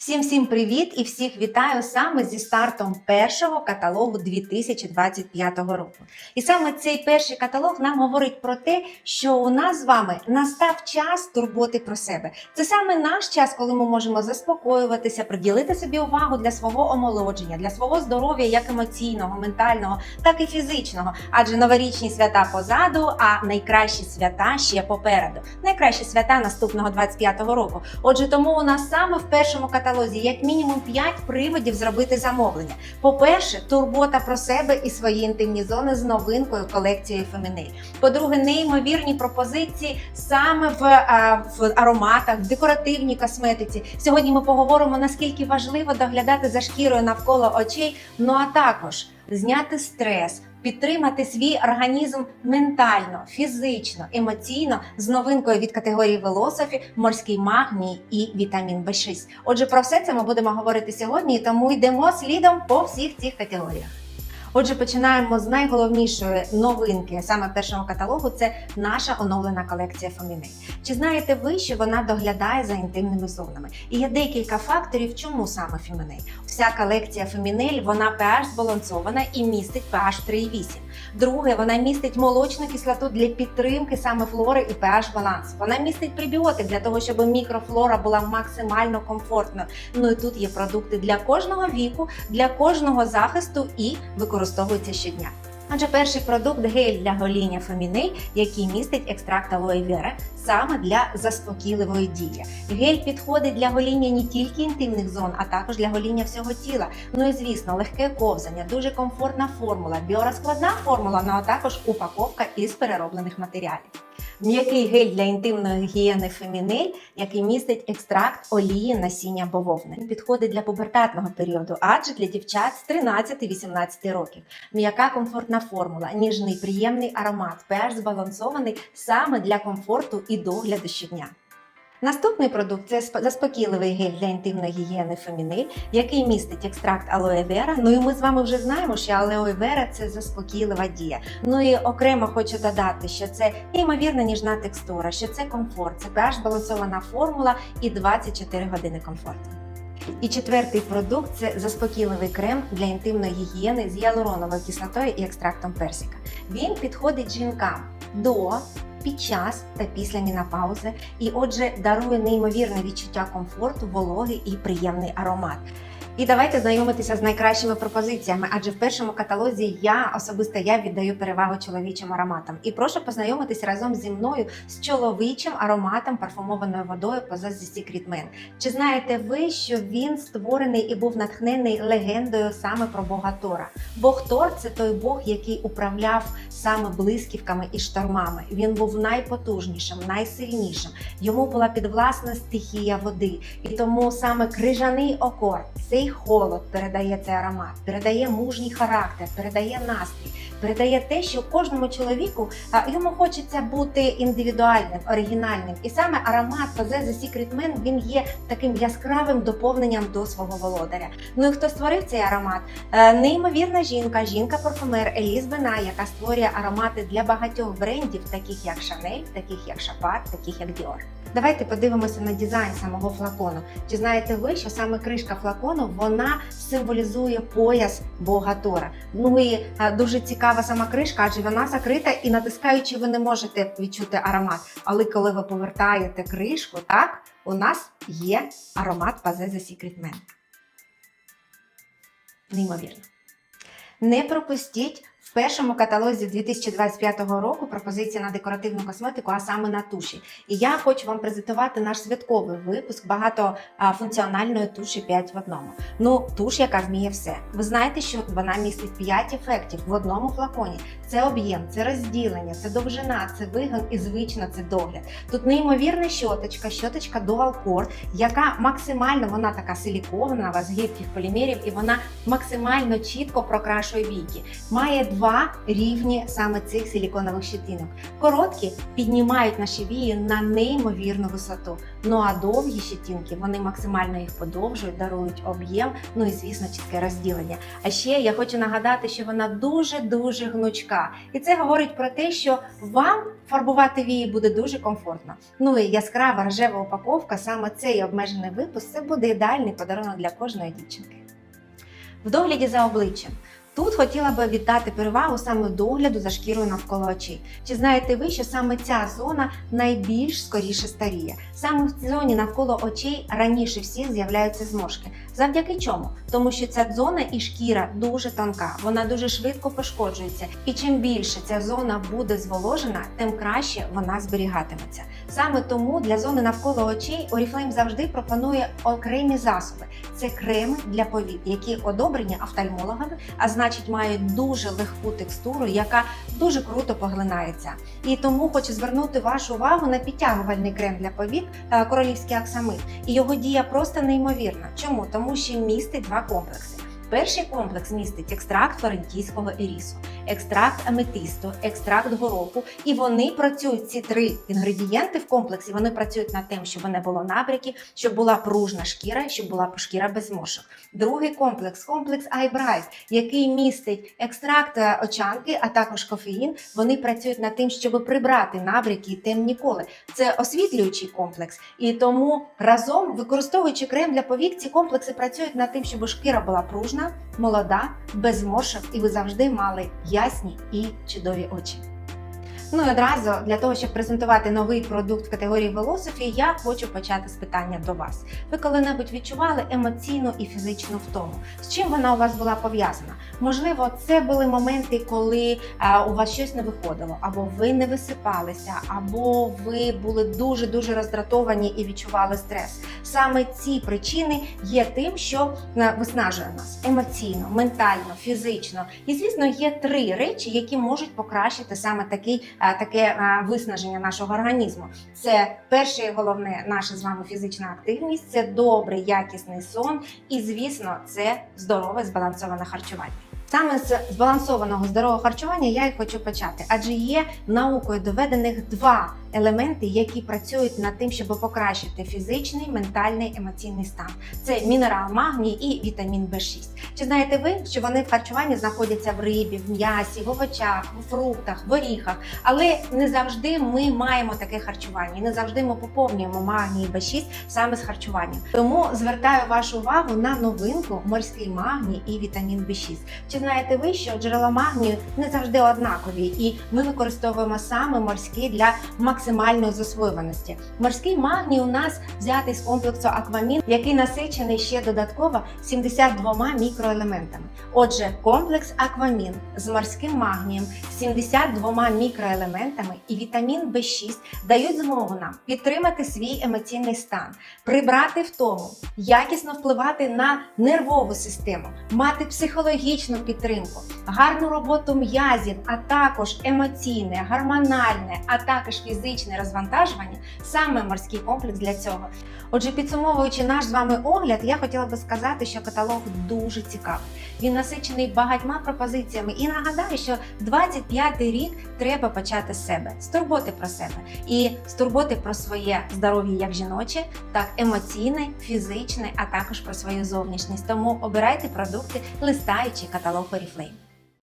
Всім всім привіт і всіх вітаю саме зі стартом першого каталогу 2025 року. І саме цей перший каталог нам говорить про те, що у нас з вами настав час турботи про себе. Це саме наш час, коли ми можемо заспокоюватися, приділити собі увагу для свого омолодження, для свого здоров'я, як емоційного, ментального, так і фізичного. Адже новорічні свята позаду, а найкращі свята ще попереду. Найкращі свята наступного 25-го року. Отже, тому у нас саме в першому каталозі як мінімум 5 приводів зробити замовлення. По-перше, турбота про себе і свої інтимні зони з новинкою колекцією Фемінель. По-друге, неймовірні пропозиції саме в, а, в ароматах, в декоративній косметиці. Сьогодні ми поговоримо наскільки важливо доглядати за шкірою навколо очей. Ну а також зняти стрес. Підтримати свій організм ментально, фізично, емоційно з новинкою від категорії Велософі, морський магній і вітамін В6. Отже, про все це ми будемо говорити сьогодні, тому йдемо слідом по всіх цих категоріях. Отже, починаємо з найголовнішої новинки саме першого каталогу. Це наша оновлена колекція Фоміней. Чи знаєте ви, що вона доглядає за інтимними зонами? І є декілька факторів, чому саме Феміней. Вся колекція Фемінель вона pH збалансована і містить pH 3,8. Друге, вона містить молочну кислоту для підтримки саме флори і pH балансу. Вона містить прибіотик для того, щоб мікрофлора була максимально комфортною. Ну і тут є продукти для кожного віку, для кожного захисту і використовується щодня. Адже перший продукт гель для гоління Феміней, який містить екстракт алоє вера, саме для заспокійливої дії. Гель підходить для гоління не тільки інтимних зон, а також для гоління всього тіла. Ну і звісно, легке ковзання, дуже комфортна формула, біорозкладна формула, ну а також упаковка із перероблених матеріалів. М'який гель для інтимної гігієни Фемінель, який містить екстракт олії насіння бавовни. Він підходить для пубертатного періоду, адже для дівчат з 13-18 років. М'яка комфортна формула, ніжний приємний аромат, pH збалансований саме для комфорту і догляду щодня. Наступний продукт це сп- заспокійливий гель для інтимної гігієни Фемінель, який містить екстракт алоє вера. Ну і ми з вами вже знаємо, що алоє вера це заспокійлива дія. Ну і окремо хочу додати, що це неймовірна ніжна текстура, що це комфорт, це pH збалансована формула і 24 години комфорту. І четвертий продукт це заспокійливий крем для інтимної гігієни з гіалуроновою кислотою і екстрактом персика. Він підходить жінкам до під час та після мінопаузи, і отже дарує неймовірне відчуття комфорту, вологи і приємний аромат. І давайте знайомитися з найкращими пропозиціями, адже в першому каталозі я особисто я віддаю перевагу чоловічим ароматам. І прошу познайомитись разом зі мною з чоловічим ароматом парфумованою водою поза Secret Man. Чи знаєте ви, що він створений і був натхнений легендою саме про Бога Тора? Бог Тор це той Бог, який управляв саме блисківками і штормами. Він був найпотужнішим, найсильнішим. Йому була підвласна стихія води, і тому саме крижаний окор, цей холод передає цей аромат, передає мужній характер, передає настрій, передає те, що кожному чоловіку йому хочеться бути індивідуальним, оригінальним. І саме аромат Позе The Secret Man, він є таким яскравим доповненням до свого володаря. Ну і хто створив цей аромат? Е, Неймовірна жінка, жінка-парфумер Еліз Бена, яка створює аромати для багатьох брендів, таких як Chanel, таких як Шапар, таких як Dior. Давайте подивимося на дизайн самого флакону. Чи знаєте ви, що саме кришка флакону вона символізує пояс Бога Тора? Ну і е, дуже цікава сама кришка, адже вона закрита і натискаючи, ви не можете відчути аромат. Але коли ви повертаєте кришку, так у нас є аромат The Secret Man. Неймовірно. Не пропустіть в першому каталозі 2025 року пропозиції на декоративну косметику, а саме на туші. І я хочу вам презентувати наш святковий випуск багатофункціональної туші 5 в одному. Ну, туш, яка вміє все. Ви знаєте, що вона містить 5 ефектів в одному флаконі. Це об'єм, це розділення, це довжина, це вигін і звично це догляд. Тут неймовірна щоточка, щоточка Dual Core, яка максимально вона така силікована, у вас гибких полімерів, і вона максимально чітко прокрашує віки. Має два рівні саме цих силіконових щитинок. Короткі піднімають наші вії на неймовірну висоту. Ну а довгі щитинки вони максимально їх подовжують, дарують об'єм, ну і звісно, чітке розділення. А ще я хочу нагадати, що вона дуже дуже гнучка, і це говорить про те, що вам фарбувати вії буде дуже комфортно. Ну і яскрава рожева упаковка, саме цей обмежений випуск, це буде ідеальний подарунок для кожної дівчинки. В догляді за обличчям. Тут хотіла би віддати перевагу саме догляду за шкірою навколо очей. Чи знаєте ви, що саме ця зона найбільш скоріше старіє? Саме в цій зоні навколо очей раніше всіх з'являються зморшки. Завдяки чому? Тому що ця зона і шкіра дуже тонка, вона дуже швидко пошкоджується. І чим більше ця зона буде зволожена, тим краще вона зберігатиметься. Саме тому для зони навколо очей Oriflame завжди пропонує окремі засоби. Це креми для повік, які одобрені офтальмологами, а значить мають дуже легку текстуру, яка дуже круто поглинається. І тому хочу звернути вашу увагу на підтягувальний крем для повік е, королівський аксамит. І його дія просто неймовірна. Чому? Тому що містить два комплекси. Перший комплекс містить екстракт флорентійського ерісу, екстракт аметисту, екстракт гороху, і вони працюють ці три інгредієнти в комплексі. Вони працюють над тим, щоб не було набряків, щоб була пружна шкіра, щоб була шкіра без зморшок. Другий комплекс комплекс iBright, який містить екстракт е, очанки, а також кофеїн. Вони працюють над тим, щоб прибрати набряки і темні коли. Це освітлюючий комплекс, і тому разом, використовуючи крем для повік, ці комплекси працюють над тим, щоб шкіра була пружна, молода, без зморшок, і ви завжди мали ясні і чудові очі. Ну і одразу для того, щоб презентувати новий продукт в категорії Velocity, я хочу почати з питання до вас. Ви коли-небудь відчували емоційну і фізичну втому? З чим вона у вас була пов'язана? Можливо, це були моменти, коли а, у вас щось не виходило, або ви не висипалися, або ви були дуже дуже роздратовані і відчували стрес. Саме ці причини є тим, що е, виснажує нас емоційно, ментально, фізично. І звісно, є три речі, які можуть покращити саме такий, е, таке е, виснаження нашого організму. Це перше і головне наша з вами фізична активність, це добрий якісний сон, і звісно, це здорове збалансоване харчування. Саме з збалансованого здорового харчування я і хочу почати, адже є наукою доведених два елементи, які працюють над тим, щоб покращити фізичний, ментальний, емоційний стан. Це мінерал магній і вітамін В6. Чи знаєте ви, що вони в харчуванні знаходяться в рибі, в м'ясі, в овочах, в фруктах, в оріхах, але не завжди ми маємо таке харчування, і не завжди ми поповнюємо магній і В6 саме з харчування. Тому звертаю вашу увагу на новинку морський магній і вітамін В6. Чи знаєте ви, що джерела магнію не завжди однакові, і ми використовуємо саме морські для максимальної засвоюваності. Морський магній у нас взятий з комплексу Аквамін, який насичений ще додатково 72 мікроелементами. Отже, комплекс Аквамін з морським магнієм, 72 мікроелементами і вітамін В6 дають змогу нам підтримати свій емоційний стан, прибрати втому, якісно впливати на нервову систему, мати психологічну підтримку, гарну роботу м'язів, а також емоційне, гормональне, а також фізичне розвантажування саме морський комплекс для цього. Отже, підсумовуючи наш з вами огляд, я хотіла би сказати, що каталог дуже цікавий. Він насичений багатьма пропозиціями. І нагадаю, що 25-й рік треба почати з себе, з турботи про себе і з турботи про своє здоров'я як жіноче, так емоційне, фізичне, а також про свою зовнішність. Тому обирайте продукти, листаючи каталог Golfo Oriflame.